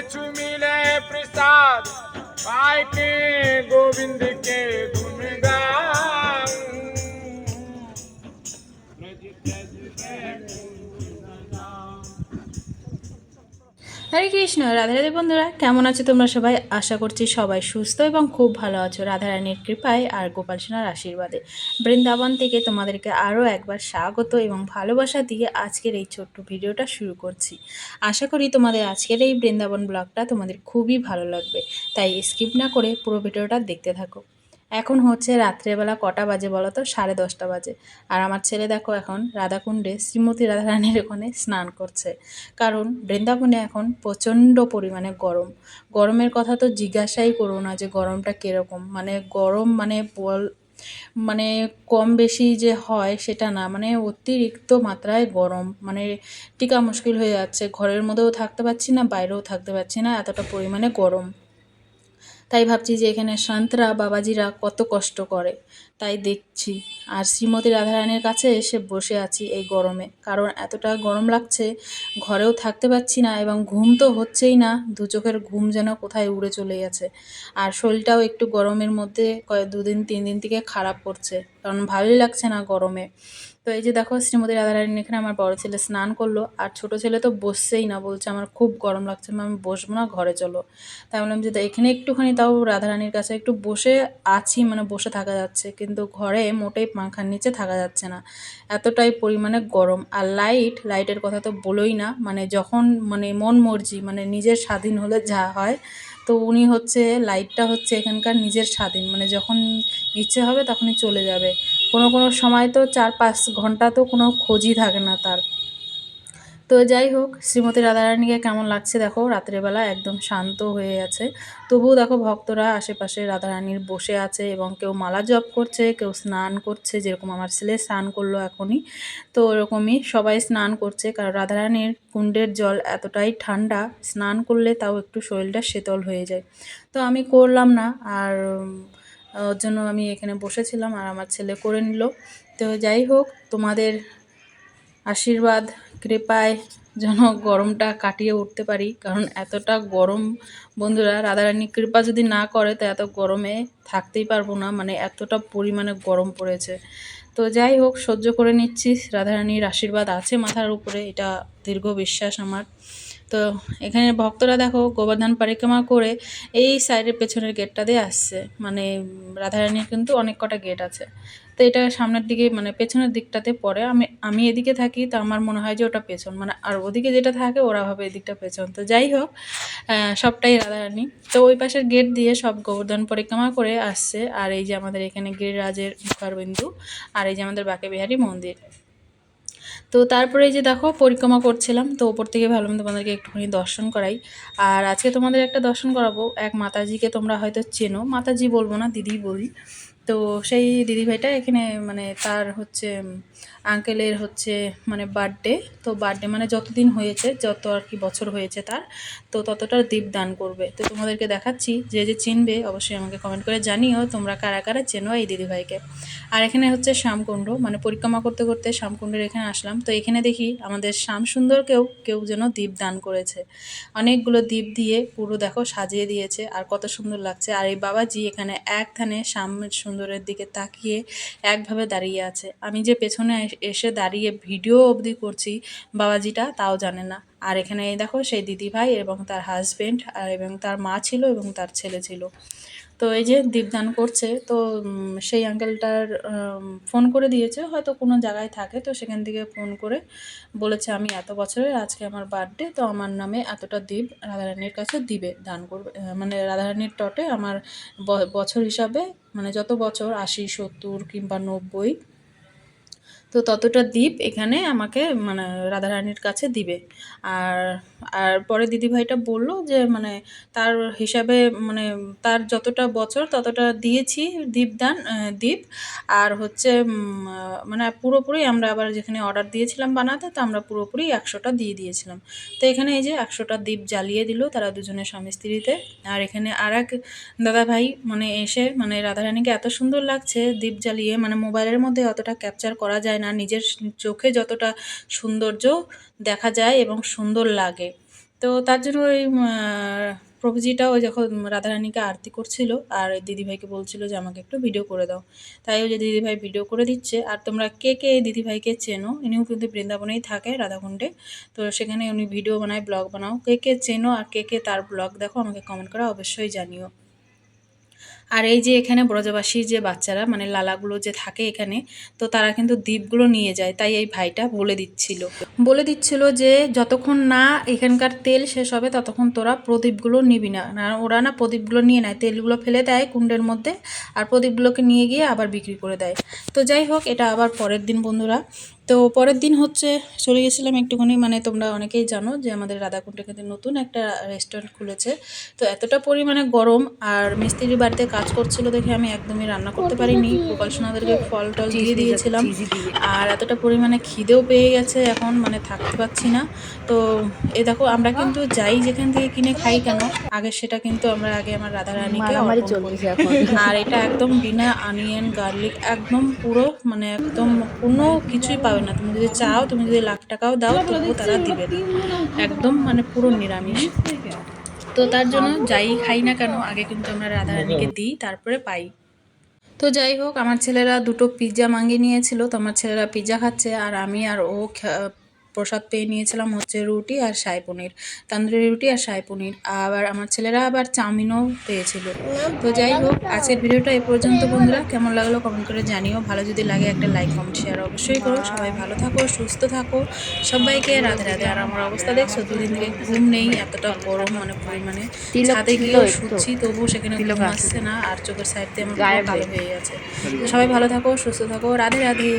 चुमिले प्रसाद पाए के गोविंद के गुण হরে কৃষ্ণ, রাধা রাধে বন্ধুরা, কেমন আছো তোমরা সবাই? আশা করছি সবাই সুস্থ এবং খুব ভালো আছো। রাধারানীর কৃপায় আর গোপাল সোনার আশীর্বাদে। বৃন্দাবন থেকে তোমাদেরকে আরও একবার স্বাগত এবং ভালোবাসা দিয়ে আজকের এই ছোট্ট ভিডিওটা শুরু করছি। আশা করি তোমাদের আজকের এই বৃন্দাবন ব্লগটা তোমাদের খুবই ভালো লাগবে। তাই স্কিপ না করে পুরো ভিডিওটা দেখতে থাকো। এখন হচ্ছে রাত্রেবেলা কটা বাজে বলো তো? সাড়ে দশটা বাজে। আর আমার ছেলে দেখো এখন রাধাকুণ্ডে শ্রীমতী রাধারানীর ওখানে স্নান করছে। কারণ বৃন্দাবনে এখন প্রচণ্ড পরিমাণে গরম। গরমের কথা তো জিজ্ঞাসাই করো না যে গরমটা কীরকম। মানে গরম মানে বল মানে কম বেশি যে হয় সেটা না। মানে অতিরিক্ত মাত্রায় গরম। মানে টিকা মুশকিল হয়ে যাচ্ছে। ঘরের মধ্যেও থাকতে পারছি না, বাইরেও থাকতে পারছি না। এতটা পরিমাণে গরম। তাই ভাবছি যে এখানে সন্তরা বাবাজিরা কত কষ্ট করে। তাই দেখছি। আর শ্রীমতী রাধারানীর কাছে এসে বসে আছি এই গরমে। কারণ এতটা গরম লাগছে, ঘরেও থাকতে পারছি না এবং ঘুম তো হচ্ছেই না, দু চোখের ঘুম যেন কোথায় উড়ে চলে গেছে। আর শরীরটাও একটু গরমের মধ্যে কয়েক দুদিন, তিন দিন থেকে খারাপ করছে। কারণ ভালোই লাগছে না গরমে। তো এই যে দেখো, শ্রীমতী রাধারানী এখানে আমার বড় ছেলে স্নান করল, আর ছোট ছেলে তো বসছেই না, বলছে আমার খুব গরম লাগছে, আমি বসবো না, ঘরে চলো। তাই বললাম যে এখানে একটুখানি তাও রাধারানীর কাছে একটু বসে আছি মানে বসে থাকা যাচ্ছে, কিন্তু ঘরে মোটেই পাখার নিচে থাকা যাচ্ছে না। এতটাই পরিমাণে গরম। আর লাইট, লাইটের কথা তো বলোই না মানে যখন মানে মন মর্জি মানে নিজের স্বাধীন হলে যা হয় তো উনি হচ্ছে লাইটটা হচ্ছে এখানকার নিজের স্বাধীন। মানে যখন ইচ্ছে হবে তখনই চলে যাবে। কোনো কোনো সময় তো চার পাঁচ ঘণ্টা তো কোনো খোঁজই থাকে না তার। তো যাই হোক, শ্রীমতী রাধারানীকে কেমন লাগছে দেখো রাত্রেবেলা একদম শান্ত হয়ে আছে। তবুও দেখো ভক্তরা আশেপাশে রাধারানীর বসে আছে এবং কেউ মালা জপ করছে, কেউ স্নান করছে, যেরকম আমার ছেলে স্নান করল এখনই। তো ওরকমই সবাই স্নান করছে, কারণ রাধারানীর কুণ্ডের জল এতটাই ঠান্ডা, স্নান করলে তাও একটু শরীরটা শীতল হয়ে যায়। তো আমি করলাম না, আর ওর জন্য আমি এখানে বসেছিলাম, আর আমার ছেলে করে নিল। তো যাই হোক, তোমাদের আশীর্বাদ কৃপায় যেন গরমটা কাটিয়ে উঠতে পারি, কারণ এতটা গরম। বন্ধুরা রাধারানী কৃপা যদি না করে, তো এত গরমে থাকতেই পারব না মানে এতটা পরিমাণে গরম পড়েছে। তো যাই হোক, সহ্য করে নিচ্ছি। রাধারানীর আশীর্বাদ আছে মাথার উপরে, এটা দীর্ঘ বিশ্বাস আমার। তো এখানে ভক্তরা দেখো গোবর্ধন পরিক্রমা করে এই সাইডের পেছনের গেটটা দিয়ে আসছে। মানে রাধারানীর কিন্তু অনেক কটা গেট আছে। তো এটা সামনের দিকে মানে পেছনের দিকটাতে পড়ে। আমি আমি এদিকে থাকি, তো আমার মনে হয় যে ওটা পেছন। মানে আর ওদিকে যেটা থাকে, ওরা হবে এদিকটা পেছন। তো যাই হোক সবটাই রাধারানী। তো ওই পাশের গেট দিয়ে সব গোবর্ধন পরিক্রমা করে আসছে। আর এই যে আমাদের এখানে গিরিরাজের মুখারবিন্দু, আর এই যে আমাদের বাঁকে বিহারী মন্দির। তো তারপরে এই যে দেখো পরিক্রমা করছিলাম, তো ওপর থেকে ভাবলাম তোমাদেরকে একটুখানি দর্শন করাই। আর আজকে তোমাদের একটা দর্শন করাবো, এক মাতাজিকে তোমরা হয়তো চেনো। মাতাজি বলব না দিদি বলি। তো সেই দিদিভাইটা এখানে মানে তার হচ্ছে আঙ্কেলের হচ্ছে মানে বার্থডে তো বার্থডে মানে যতদিন হয়েছে, যত আর কি বছর হয়েছে তার, তো ততটার দীপ দান করবে। তো তোমাদেরকে দেখাচ্ছি, যে যে চিনবে অবশ্যই আমাকে কমেন্ট করে জানিও তোমরা কারা কারা চেনো এই দিদিভাইকে। আর এখানে হচ্ছে শ্যামকুণ্ড মানে পরিক্রমা করতে করতে শ্যামকুণ্ডের এখানে আসলাম। তো এখানে দেখি আমাদের শ্যাম সুন্দরকেও কেউ যেন দীপ দান করেছে। অনেকগুলো দীপ দিয়ে পুরো দেখো সাজিয়ে দিয়েছে, আর কত সুন্দর লাগছে। আর এই বাবাজি এখানে এক ধানে শ্যাম সুন্দরের দিকে তাকিয়ে একভাবে দাঁড়িয়ে আছে। আমি যে পেছনে এস- দাঁড়িয়ে ভিডিও অবধি করছি, বাবাজিটা তাও জানে না। আর এখানে দেখো, সেই দিদিভাই এবং তার হাজবেন্ড আর এবং তার মা ছিল এবং তার ছেলে ছিল। তো এই যে দীপদান করছে, তো সেই আঙ্কেলটার ফোন করে দিয়েছে, হয়তো কোনো জায়গায় থাকে, তো সেখান থেকে ফোন করে বলেছে, আমি এত বছরের আজকে আমার বার্থডে তো আমার নামে এতটা দ্বীপ রাধারানীর কাছে দিবে, দান করবে। মানে রাধারানীর টটে আমার বছর হিসাবে মানে যত বছর, আশি, সত্তর কিংবা নব্বই, তো ততটা দ্বীপ এখানে আমাকে মানে রাধারানীর কাছে দিবে। আর আর পরে দিদিভাইটা বলল যে মানে তার হিসাবে মানে তার যতটা বছর ততটা দিয়েছি দীপদান দীপ। আর হচ্ছে মানে পুরোপুরি আমরা আবার যেখানে অর্ডার দিয়েছিলাম বানাতে, তো আমরা পুরোপুরি একশোটা দিয়ে দিয়েছিলাম। তো এখানে এই যে একশোটা দীপ জ্বালিয়ে দিল তারা দুজনে স্বামী স্ত্রীতে। আর এখানে আর এক দাদাভাই মানে এসে মানে রাধারানীকে এত সুন্দর লাগছে দীপ জ্বালিয়ে মানে মোবাইলের মধ্যে অতটা ক্যাপচার করা যায় না। নিজের চোখে যতটা সৌন্দর্য দেখা যায় এবং সুন্দর লাগে। তো তার জন্য ওই প্রভুজিটা ওই যখন রাধারানীকে আরতি করছিল, আর দিদিভাইকে বলছিল যে আমাকে একটু ভিডিও করে দাও। তাই ওই যে দিদিভাই ভিডিও করে দিচ্ছে, আর তোমরা কে কে এই দিদিভাইকে চেনো? ইনিও কিন্তু বৃন্দাবনেই থাকে রাধাকুণ্ডে। তো সেখানে উনি ভিডিও বানায় ব্লগ বানাও। কে কে চেনো আর কে কে তার ব্লগ দেখো, আমাকে কমেন্ট করা, অবশ্যই জানিও। আর এই যে এখানে ব্রজবাসীর যে বাচ্চারা মানে লালাগুলো যে থাকে এখানে, তো তারা কিন্তু দ্বীপগুলো নিয়ে যায়। তাই এই ভাইটা বলে দিচ্ছিল। বলে দিচ্ছিল যে, যতক্ষণ না এখানকার তেল শেষ হবে, ততক্ষণ তোরা প্রদীপগুলো নিবি না। ওরা না প্রদীপগুলো নিয়ে নেয়, তেলগুলো ফেলে দেয় কুণ্ডের মধ্যে, আর প্রদীপগুলোকে নিয়ে গিয়ে আবার বিক্রি করে দেয়। তো যাই হোক, এটা আবার পরের দিন, বন্ধুরা। তো পরের দিন হচ্ছে চলে গেছিলাম একটুখানি মানে তোমরা অনেকেই জানো যে আমাদের রাধাকুণ্ডে কিন্তু নতুন একটা রেস্টুরেন্ট খুলেছে। তো এতটা পরিমাণে গরম আর মিস্ত্রির বাড়িতে কাজ করছিল দেখে আমি একদমই রান্না করতে পারিনি। গোপাল সোনাদেরকে ফল টল দিয়ে দিয়েছিলাম। আর এতটা পরিমাণে খিদেও পেয়ে গেছে এখন মানে থাকতে পারছি না। তো এ দেখো আমরা কিন্তু যাই যেখান থেকে কিনে খাই কেন আগে সেটা কিন্তু আমরা আগে আমার রাধা রানীকে আর এটা একদম বিনা অনিয়ন গার্লিক একদম পুরো মানে একদম কোনো কিছুই পাবে না। তুমি যদি চাও তুমি যদি লাখ টাকাও দাও তবুও তারা দিবে না। একদম মানে পুরো নিরামিষ। তো তার জন্য যাই খাই না কেন আগে কিন্তু আমরা রাধারানীকে দিই তারপরে পাই। তো যাই হোক আমার ছেলেরা দুটো পিৎজা মাঙ্গিয়ে নিয়েছিল তো আমার ছেলেরা পিৎজা খাচ্ছে আর আমি আর ও প্রসাদ পেয়ে নিয়েছিলাম হচ্ছে রুটি আর সাই পনির তান্দুরি রুটি আর সাই পনির। আবার আমার ছেলেরা আবার চাউমিনও পেয়েছিল। তো যাই হোক আজকের ভিডিওটা এই পর্যন্ত বন্ধুরা। কেমন লাগল কমেন্ট করে জানিও। ভালো যদি লাগে একটা লাইক কমেন্ট শেয়ার অবশ্যই করো। সবাই ভালো থাকো সুস্থ থাকো। সবাইকে রাধে রাধে। আর আমার অবস্থা দেখছ? দুদিন থেকে ঘুম নেই এতটা গরম মানে পরিমাণে। ছাদে গিয়েও শুচ্ছি তবুও সেখানে ঘুম আসছে না। আর চোখের সাইড দিয়ে আমার গায়েব হয়ে গেছে। তো সবাই ভালো থাকো সুস্থ থাকো। রাধে রাধে।